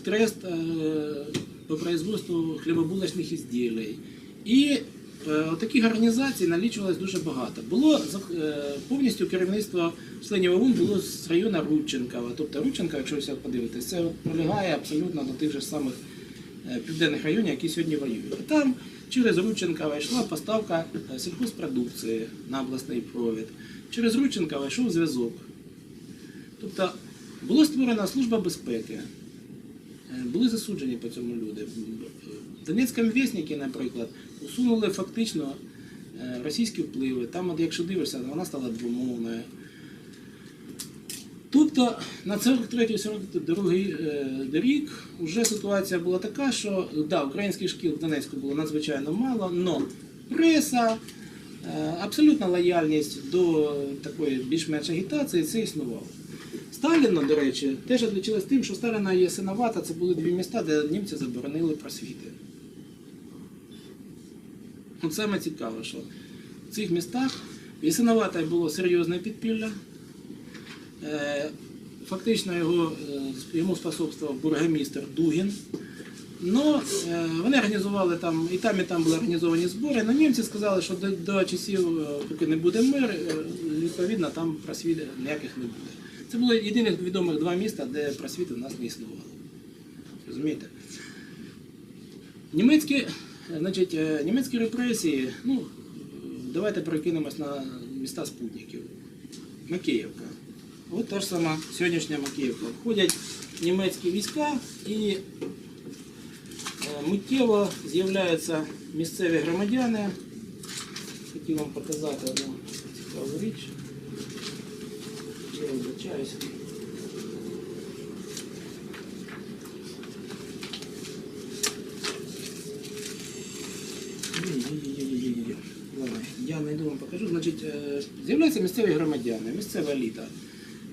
трест э, по производству хлібобулочних ізділій. І е, таких організацій налічувалось дуже багато. Було е, повністю керівництво членів ОУН було з району Рудченкова. Тобто Рудченка, якщо ви подивитесь, це пролягає абсолютно до тих же самих е, південних районів, які сьогодні воюють. Там через Рудченкова йшла поставка е, сільхозпродукції на обласний провід. Через Рудченкова йшов зв'язок. Тобто була створена служба безпеки. Були засуджені по цьому люди. Донецькому віснику, наприклад, усунули фактично е, російські впливи. Там, от, якщо дивишся, вона стала двомовною. Тобто на 43-42 е, рік вже ситуація була така, що да, українських шкіл в Донецьку було надзвичайно мало, але преса, е, абсолютна лояльність до такої більш-менш агітації це існувало. Сталіна, до речі, теж відлічилась тим, що Сталіна і Ясиновата це були дві міста, де німці заборонили просвіти. От саме цікаво, що в цих містах Ясиновата було серйозне підпілля. Е, Фактично його, е, йому способствував бургомістр Дугін. Ну, е, вони організували там, і там, і там були організовані збори. але німці сказали, що до, до часів, поки не буде мир, відповідно, там просвіти ніяких не буде. Це було єдиних відомих два міста, де просвіти в нас не існувало. Розумієте? Німецькі, значить, е, німецькі репресії, ну, давайте перекинемось на міста спутників. Макіївка. От та ж сама сьогоднішня Макіївка. Входять німецькі війська і е, миттєво з'являються місцеві громадяни. Хотів вам показати одну цікаву річ. Вибачаюся. Я найду вам покажу. Значить, е, з'являються місцеві громадяни, місцева еліта,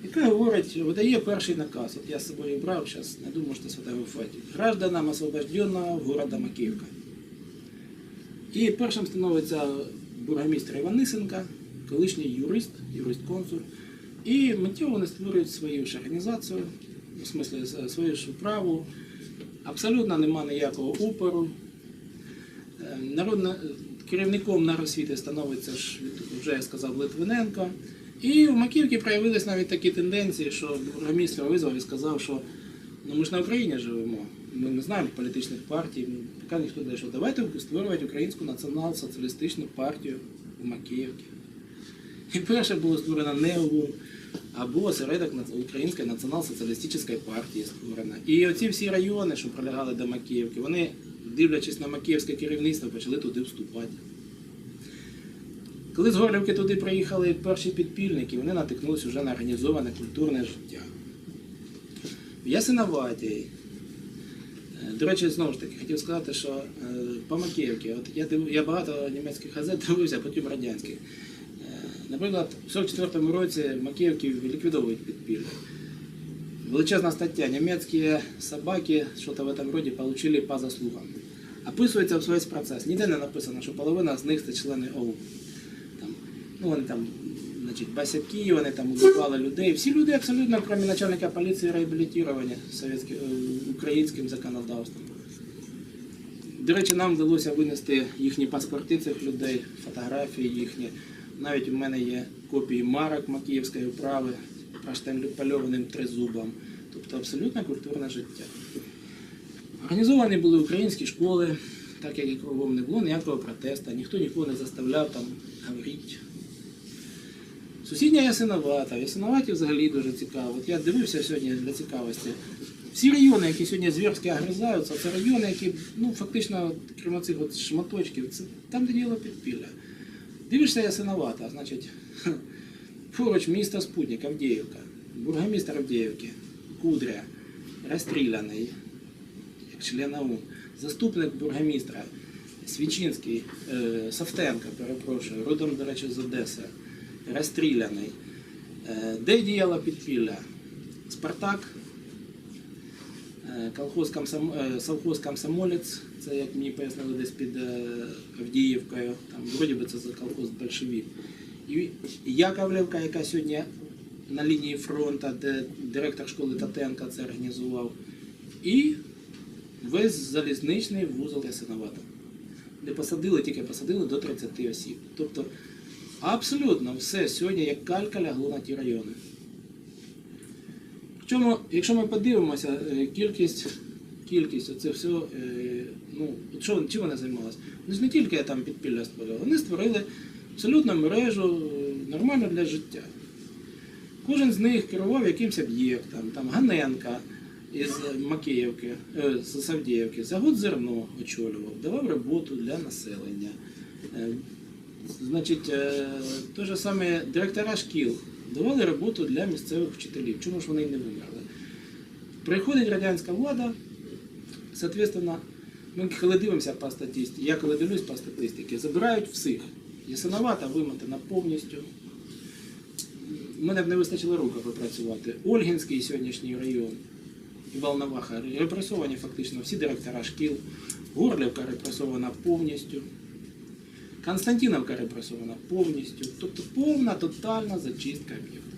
яка говорить, видає перший наказ. От я з собою брав, зараз не думаю, що сфотографувати. Гражданам освобожденного города Макіївка. І першим становиться бургомістр Іван Нисенка, колишній юрист, юрист-консул. І миттєво вони створюють свою ж організацію, в смислі свою ж управу. Абсолютно нема ніякого опору. Е, Народна, керівником наросвіти становиться ж, вже я сказав, Литвиненко. І в Макіївці проявились навіть такі тенденції, що бургомістр визвав і сказав, що ну, ми ж на Україні живемо, ми не знаємо політичних партій. Поки ніхто дає, що давайте створювати Українську націонал-соціалістичну партію в Макіївці. І перше було створено не ОУН, а був осередок Української націонал-соціалістичної партії створена. І оці всі райони, що прилягали до Макіївки, вони, дивлячись на макіївське керівництво, почали туди вступати. Коли з Горлівки туди приїхали перші підпільники, вони натикнулися вже на організоване культурне життя. В Ясиноватій, е, до речі, знову ж таки, хотів сказати, що е, по Макіївці, от я, я багато німецьких газет дивився, потім радянських. Наприклад, у 44-му році Макіївки ліквідовують підпілля. Величезна стаття. Німецькі собаки, що-то в этом роді, получили по заслугам. Описується весь процес. Ніде не написано, що половина з них це члени ОУН. Там, ну, вони там, значить, басяки, вони там убивали людей. Всі люди абсолютно, крім начальника поліції, реабілітовані е, українським законодавством. До речі, нам вдалося винести їхні паспорти цих людей, фотографії їхні. Навіть у мене є копії марок Макіївської управи проштемпельованим тризубом. Тобто абсолютно культурне життя. Організовані були українські школи, так як і кругом не було ніякого протесту, ніхто нікого не заставляв там говорити. Сусідня Ясиновата. Ясиноваті взагалі дуже цікаво. От я дивився сьогодні для цікавості. Всі райони, які сьогодні звірськи огризаються, це райони, які ну, фактично, крім цих от шматочків, це там, де діло підпілля. Дивишся Ясиновата, значить, поруч місто Спутник, Авдіївка, бургомістр Авдіївки, Кудря, розстріляний, як член ОУН, заступник бургомістра Свічинський, е, Савтенко, перепрошую, родом, до речі, з Одеси, розстріляний. Е, Де діяло підпілля? Спартак, е, колхоз, комсом... е, совхоз комсомолець, це як мені пояснили десь під е, Авдіївкою, там вроді би це за колхоз большевик. І Яковлівка, яка сьогодні на лінії фронту, де директор школи Татенка це організував. і весь залізничний вузол Ясиновата. Де посадили, тільки посадили до 30 осіб. Тобто абсолютно все сьогодні як калька лягло на ті райони. Причому, якщо ми подивимося, е, кількість, кількість оце все, ну, що, чим вони займалися? Вони ж не тільки там підпілля створили, вони створили абсолютно мережу е, нормальну для життя. Кожен з них керував якимось об'єктом, там Ганенка із Макіївки, е, з Савдіївки, завод зерно очолював, давав роботу для населення. Е, Значить, те ж саме директора шкіл давали роботу для місцевих вчителів. Чому ж вони не вимерли? Приходить радянська влада, соответственно, ми коли дивимося по статистиці, я коли дивлюсь по статистиці, забирають всіх. Ясиновата вимотана повністю. У мене б не вистачило рука попрацювати. Ольгінський сьогоднішній район Волноваха репресовані фактично всі директора шкіл. Горлівка репресована повністю. Константиновка репресована повністю. Тобто повна тотальна зачистка об'єктів.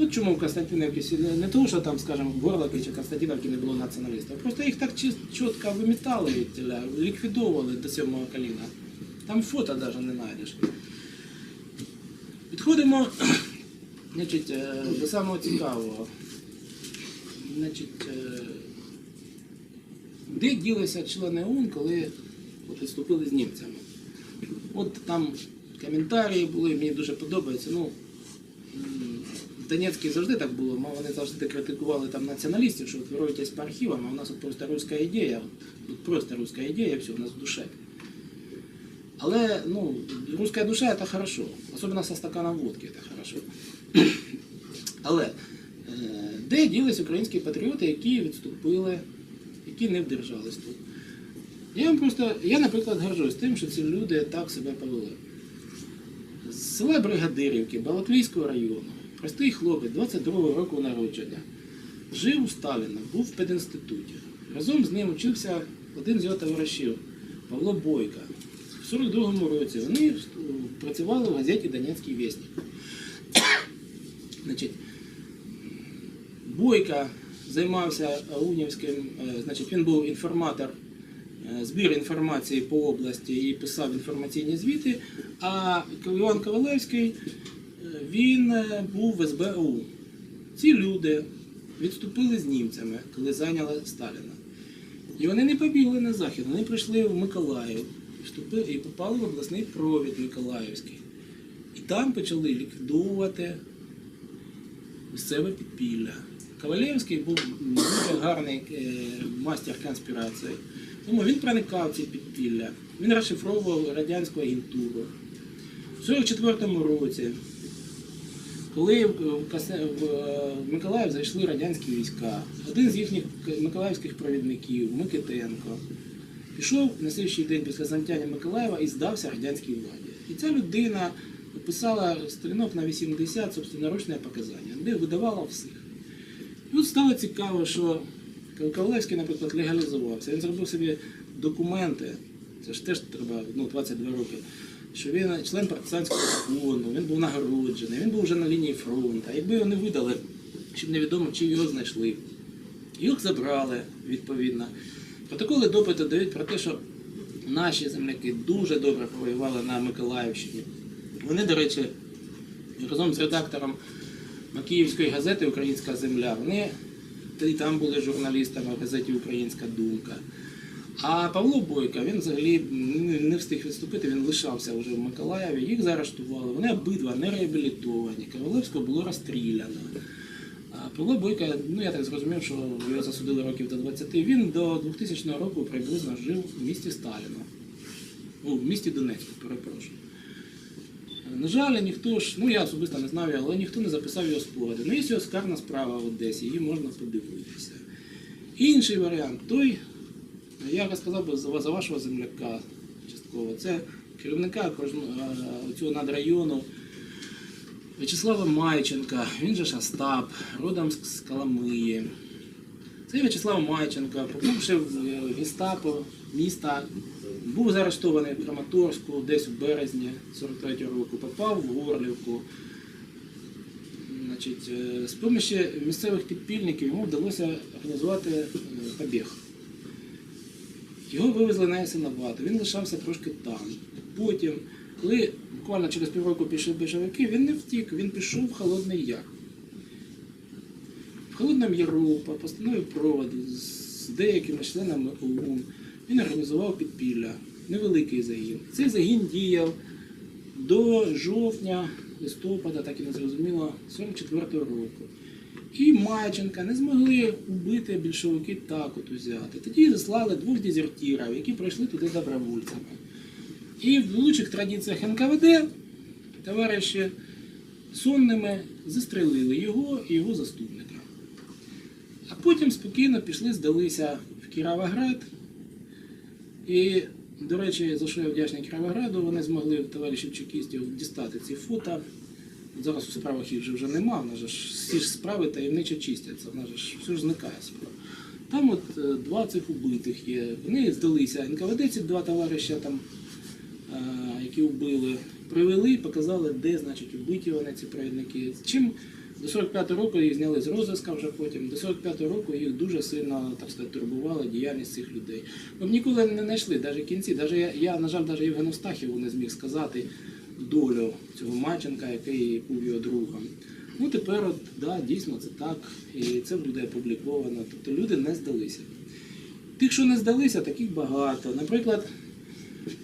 От чому в Константинівці не- тому, що там, скажімо, в Горловці чи Константинівці не було націоналістів, просто їх так чітко вимітали, відтіля, ліквідовували до сьомого коліна. Там фото навіть не знайдеш. Підходимо значить, е, до самого цікавого. Значить, е, де ділися члени ОУН, коли відступили з німцями? От там коментарі були, мені дуже подобається. Ну, Донецькій завжди так було, ма- вони завжди критикували там націоналістів, що ви роєтесь по архівам, а у нас от просто руська ідея, от просто руська ідея, все у нас в душе. Але ну, русская душа это хорошо, особенно со стаканом водки это хорошо. Але е, де ділись українські патріоти, які відступили, які не вдержались тут? Я вам просто, я, наприклад, горжусь тим, що ці люди так себе повели. З села Бригадирівки, Балаклійського району, простий хлопець 22-го року народження, жив у Сталіна, був в пединституті. Разом з ним вчився один з його товаришів Павло Бойка. В 42-му році вони е, працювали в газеті Донецький вісник. Бойка займався Аунівським, е, значить, він був інформатор, е, збір інформації по області і писав інформаційні звіти, а Іван Ковалевський він е, був в СБУ. Ці люди відступили з німцями, коли зайняли Сталіна. І вони не побігли на захід, вони прийшли в Миколаїв і попали в обласний провід Миколаївський. І там почали ліквідовувати місцеве підпілля. Ковалєвський був дуже гарний е, мастер конспірації. Тому він проникав ці підпілля, він розшифровував радянську агентуру. В 44-му році, коли в Касе- в е, Миколаїв зайшли радянські війська, один з їхніх миколаївських провідників, Микитенко, пішов на слідчий день після заняття Миколаєва і здався радянській владі. І ця людина написала сторінок на 80 собственноручне показання, де видавала всіх. І от стало цікаво, що Ковалевський, наприклад, легалізувався. Він зробив собі документи, це ж теж треба ну, 22 роки, що він член партизанського фонду, він був нагороджений, він був вже на лінії фронту. Якби його не видали, щоб невідомо, чи його знайшли. Їх забрали відповідно. Протоколи допиту дають про те, що наші земляки дуже добре повоювали на Миколаївщині. Вони, до речі, разом з редактором Макіївської газети Українська земля, вони там були журналістами в газеті Українська думка. А Павло Бойко, він взагалі не- встиг відступити, він лишався вже в Миколаєві, їх заарештували. Вони обидва не реабілітовані. Ковалевського було розстріляно. А Павло Бойко, ну я так зрозумів, що його засудили років до 20. Він до 2000 року приблизно жив в місті Сталіна. Ну, в місті Донецьку, перепрошую. На жаль, ніхто ж, ну я особисто не знаю, але ніхто не записав його спогади. Ну, є його скарна справа в Одесі, її можна подивитися. Інший варіант, той, я розказав би за, вашого земляка частково. Це керівника е, цього надрайону В'ячеслава Майченка, він же ж Остап, родом з Коломиї. Цей В'ячеслав Майченко, побувши в гестапо міста, був заарештований в Краматорську десь у березні 43-го року, попав в Горлівку. Значить, е, з помощі місцевих підпільників йому вдалося організувати е, побіг. Його вивезли на Ясиновато, він лишався трошки там. Потім, коли буквально через півроку пішли більшовики, він не втік, він пішов в Холодний Яр. В Холодному Яру по постанові проводу з деякими членами ОУН він організував підпілля, невеликий загін. Цей загін діяв до жовтня, листопада, так і не зрозуміло, 44-го року. І Майченка не змогли убити більшовики так от узяти. Тоді заслали двох дезертирів, які прийшли туди добровольцями. І в лучших традиціях НКВД товариші сонними застрелили його і його заступника. А потім спокійно пішли, здалися в Кіровоград. І, до речі, за що я вдячний Кіровограду, вони змогли товаришів чекістів дістати ці фото. Зараз у справах їх вже, нема, в нас же ж всі ж справи таємниче чистяться, в нас же ж все ж зникає справа. Там от е, два цих убитих є. Вони здалися. НКВД ці два товариша там, е, які вбили, привели, показали, де значить убиті вони ці провідники. Чим до 45-го року їх зняли з розыска вже потім. До 45-го року їх дуже сильно так сказати, турбувала діяльність цих людей. Ми б ніколи не знайшли навіть кінці. Даже я, я, на жаль, навіть Євгену Стахіву не зміг сказати долю цього Маченка, який був його другом. Ну тепер, от, да, дійсно, це так, і це буде опубліковано. Тобто люди не здалися. Тих, що не здалися, таких багато. Наприклад,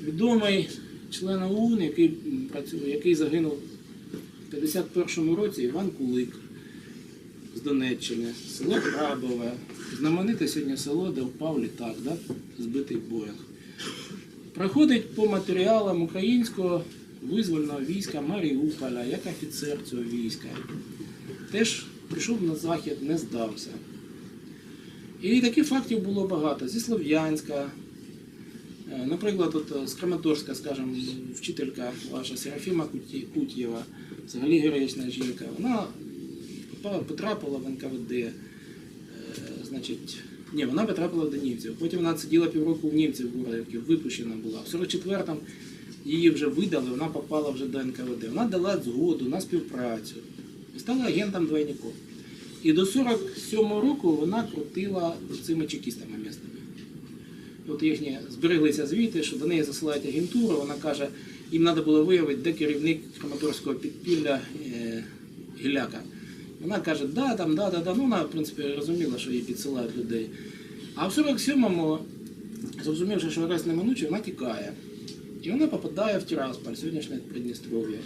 відомий член ОУН, який працює, який загинув в 51-му році, Іван Кулик з Донеччини, село Крабове, знамените сьогодні село, де впав літак, да? збитий Боїнг. Проходить по матеріалам українського визвольного війська Маріуполя, як офіцер цього війська. Теж прийшов на захід, не здався. І таких фактів було багато. Зі Слов'янська, Е, Наприклад, от е, з Краматорська, скажімо, вчителька ваша Серафіма Кутєва, взагалі героїчна жінка, вона потрапила в НКВД. е, Значить, ні, вона потрапила до німців. Потім вона сиділа півроку в німців в Горлівці, випущена була. В 44-му її вже видали, вона попала вже до НКВД. Вона дала згоду на співпрацю і стала агентом двойником. І до 47-го року вона крутила цими чекістами місними. От їхні збереглися звіти, що до неї засилають агентуру, вона каже, їм треба було виявити, де керівник Краматорського підпілля е, Гіляка. Вона каже, да, там, да, да, да. Ну, вона, в принципі, розуміла, що їй підсилають людей. А в 47-му, зрозумівши, що арест неминучий, вона тікає. І вона попадає в Тирасполь, сьогоднішнє Придністров'я.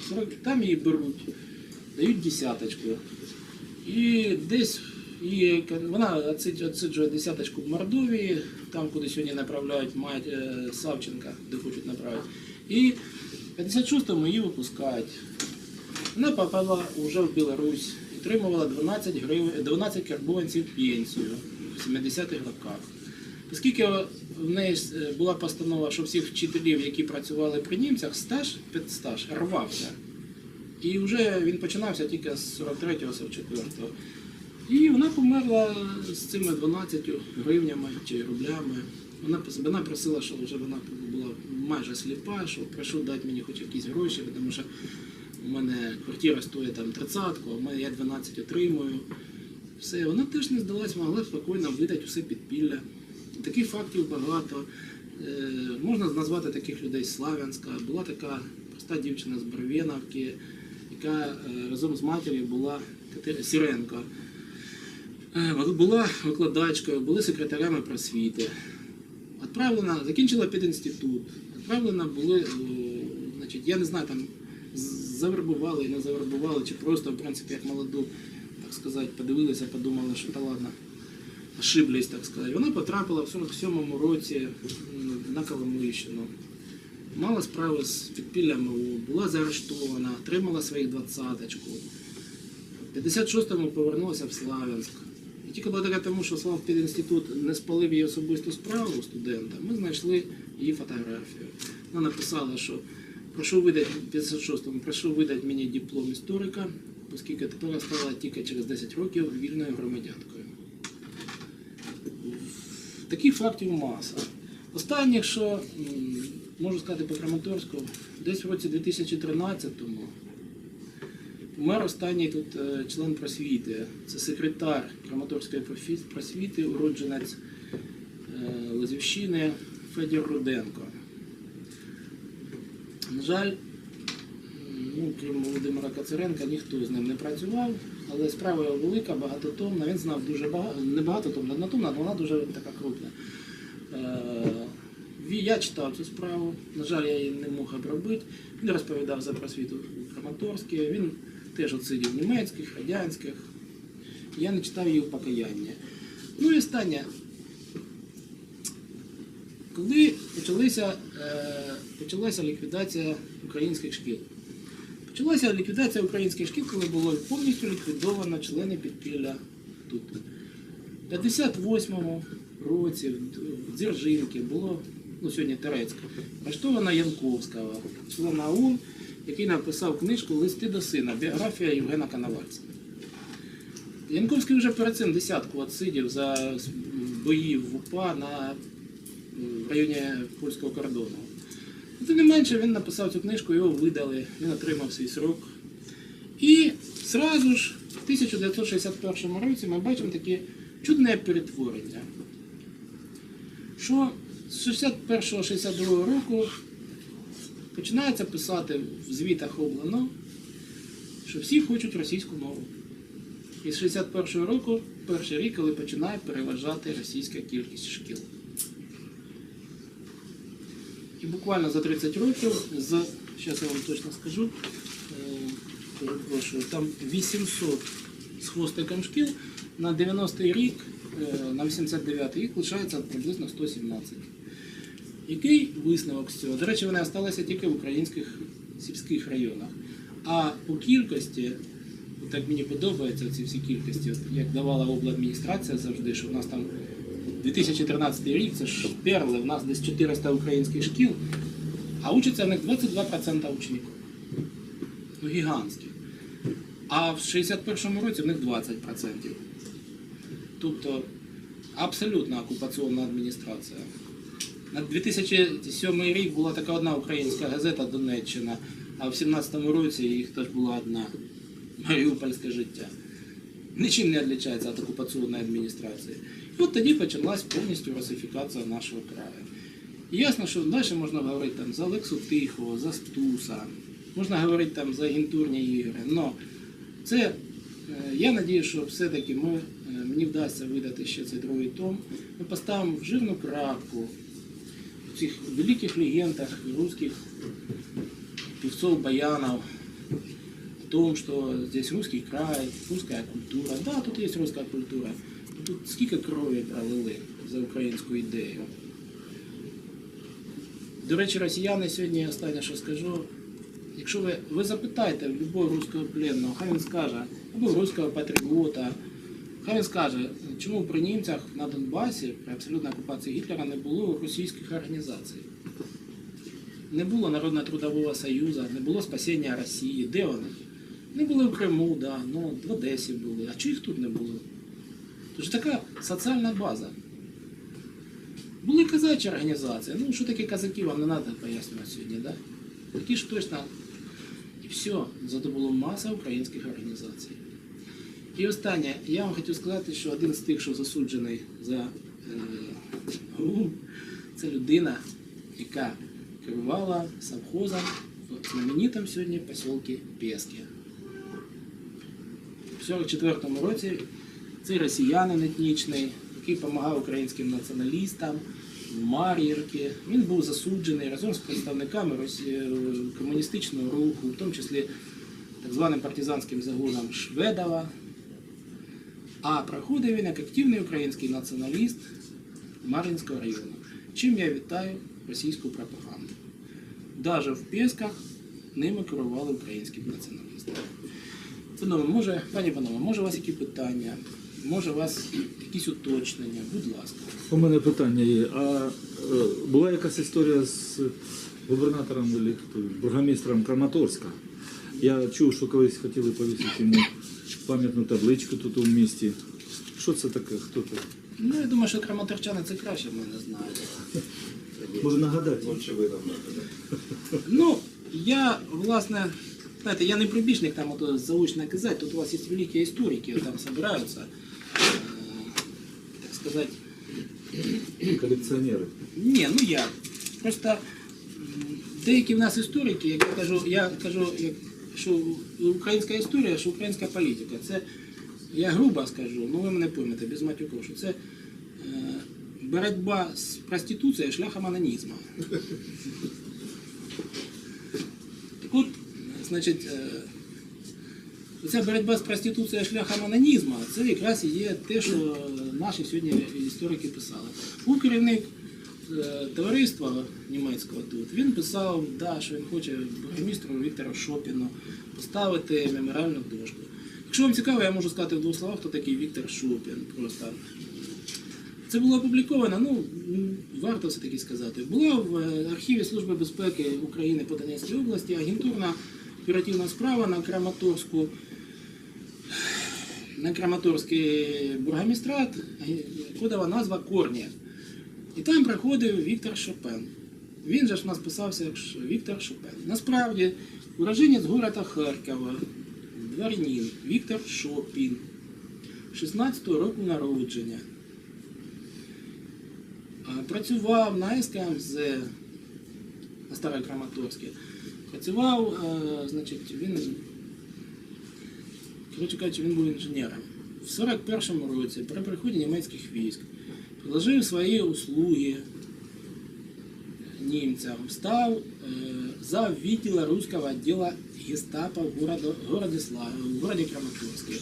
Там її беруть, дають десяточку. І десь її, вона отсиджує десяточку в Мордовії, там, куди сьогодні направляють мать е, Савченка, де хочуть направити. І в 56-му її випускають. Вона попала вже в Білорусь, отримувала 12 гривень, 12 карбованців пенсію в 70-х роках. Оскільки в неї е, була постанова, що всіх вчителів, які працювали при німцях, стаж, підстаж рвався. І вже він починався тільки з 43-го, 44-го. І вона померла з цими 12 гривнями чи рублями. Вона, вона просила, що вже вона була майже сліпа, що прошу дати мені хоч якісь гроші, тому що у мене квартира стоїть там 30-ку, а я 12 отримую. Все, вона теж не здалась, могла спокійно видати все підпілля. Таких фактів багато. Е, можна назвати таких людей Славянська. Була така проста дівчина з Барвєновки, яка е, разом з матір'ю була Сіренко. Е, Була викладачкою, були секретарями просвіти. Відправлена, закінчила пединститут. Відправлена були, значить, я не знаю, там завербували і не завербували, чи просто, в принципі, як молоду, так сказати, подивилися, подумали, що та ладно, ошиблись, так сказати. Вона потрапила в 47-му році на Коломийщину. Мала справи з підпіллями, була заарештована, отримала своїх двадцяточку. В 56-му повернулася в Славянськ. І тільки благодаря тому, що Слав пединститут не спалив її особисту справу студента, ми знайшли її фотографію. Вона написала, що прошу видати в 56-му, прошу видати мені диплом історика, оскільки тепер я стала тільки через 10 років вільною громадянкою. Таких фактів маса. Останнє, що можу сказати по Краматорську, десь в році 2013-му Умер останній тут е, член просвіти. Це секретар Краматорської просвіти, уродженець е, Лозівщини Федір Руденко. На жаль, ну, крім Володимира Кацаренка, ніхто з ним не працював, але справа його велика, багатотомна. Він знав дуже багато, не багатотомна, однотомна, але вона дуже така крупна. Е, Я читав цю справу, на жаль, я її не мог обробити. Він розповідав за просвіту у Краматорській, він теж отсидів німецьких, радянських. Я не читав її упокаяння. Ну і останнє. Коли почалися, е, почалася ліквідація українських шкіл. Почалася ліквідація українських шкіл, коли було повністю ліквідовано члени підпілля тут. У 58-му році в Дзержинки було, ну сьогодні Терецька, арештована Янковського, члена ОУН, який написав книжку Листи до сина, біографія Євгена Коновальця. Янковський вже перед цим десятку отсидів за бої в УПА на, в районі польського кордону. Тим не менше, він написав цю книжку, його видали, він отримав свій срок. І зразу ж в 1961 році ми бачимо таке чудне перетворення, що з 61-62 року починається писати в звітах облано, що всі хочуть російську мову. І з 61-го року перший рік, коли починає переважати російська кількість шкіл. І буквально за 30 років, з, зараз я вам точно скажу, е, перепрошую, там 800 з хвостиком шкіл, на 90-й рік, е, на 89-й рік лишається приблизно 117. Який висновок з цього? До речі, вони залишилися тільки в українських сільських районах. А по кількості, так мені подобаються ці всі кількості, як давала обладміністрація завжди, що в нас там 2013 рік, це ж перли, в нас десь 400 українських шкіл, а учиться в них 22% учнів. Ну, гігантські. А в 61-му році в них 20%. Тобто абсолютна окупаційна адміністрація. На 2007 рік була така одна українська газета Донеччина, а в 17-му році їх теж була одна Маріупольське життя. Нічим не відрізняється від окупаційної адміністрації. І от тоді почалась повністю русифікація нашого краю. І ясно, що далі можна говорити там, за Олексу Тихого, за Стуса, можна говорити там за агентурні ігри. Но це, е, я надію, що все-таки ми, е, мені вдасться видати ще цей другий том. Ми поставимо в жирну крапку в цих великих легендах русских певцов, баянов, том, что здесь русский край, русская культура. Да, тут есть русская культура. Но Тут скільки крові пролили за українську ідею. До речі, росіяни сьогодні, останнє, що скажу, якщо ви, ви запитаєте будь-якого руського пленного, хай він скаже, або руського патріота, хай він скаже, чому при німцях на Донбасі при абсолютній окупації Гітлера не було російських організацій. Не було Народного трудового союзу, не було спасіння Росії. Де вони? Не були в Криму, да, ну, в Одесі були. А чого їх тут не було? Тож така соціальна база. Були казачі організації. Ну, що таке казаки, вам не треба пояснювати сьогодні, да? Такі ж точно. І все, зато було маса українських організацій. І останнє, я вам хотів сказати, що один з тих, що засуджений за е, це людина, яка керувала совхозом в знаменитому сьогодні посілки Пески. В 44-му році цей росіянин етнічний, який допомагав українським націоналістам Мар'їрки, він був засуджений разом з представниками е, комуністичного руху, в тому числі так званим партизанським загоном Шведова. А проходив він як активний український націоналіст Мар'їнського району. Чим я вітаю російську пропаганду. Даже в Песках ними керували українські націоналісти. Панове, може, пані панове, може у вас які питання, може у вас якісь уточнення, будь ласка. У мене питання є. А е, була якась історія з губернатором або хто, бургомістром Краматорська? Я чув, що колись хотіли повісити йому пам'ятну табличку тут у місті. Що це таке? Хто це? Ну, я думаю, що краматорчани це краще мене знають. Може нагадати? Ну, я, власне, Знаете, я не прибічник там от, заочно казати, тут у вас є великі історики, там збираються, е, так сказати, Коллекционеры. ні, ну як. Просто деякі в нас історики, як я кажу, я кажу, як, що українська історія, що українська політика. Це я грубо скажу, ну ви мене поймете, без матюків, що це е, боротьба з проституцією шляхом анонізму. Так от, значить, е, Ця боротьба з проституцією шляхом анонізму, це якраз і є те, що наші сьогодні історики писали. Був керівник е, товариства німецького тут, він писав, да, що він хоче бургомістру Віктору Шопіну поставити меморіальну дошку. Якщо вам цікаво, я можу сказати в двох словах, хто такий Віктор Шопін. Просто це було опубліковано, ну варто все таки сказати. Була в е, архіві Служби безпеки України по Донецькій області агентурна оперативна справа на Краматорську. На Краматорський бургомістрат, е, кодова назва Корні. І там приходив Віктор Шопен. Він же ж у нас писався як Віктор Шопен. Насправді, уроженець города Харкова, дворянин Віктор Шопін, 16-го року народження. Працював на СКМЗ на Старокраматорській. Працював, е, значить, він, коротше кажучи, він був інженером. В 41-му році, при приході німецьких військ, предложив свої услуги німцям, став е, за відділа руського відділу гестапо в городі, городі, Сла- в городі Краматорській.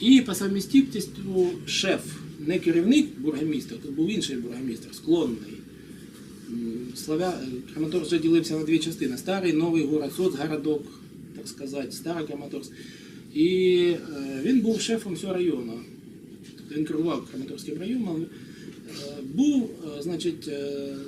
І по совмістительству шеф, не керівник бургомістра, тут був інший бургомістр, склонний. Славя... Краматорськ вже ділився на дві частини. Старий, новий город, соцгородок, так сказати, старий Краматорськ. І е, він був шефом всього району. Він керував Краматорським районом. Е, був, е, значить, е,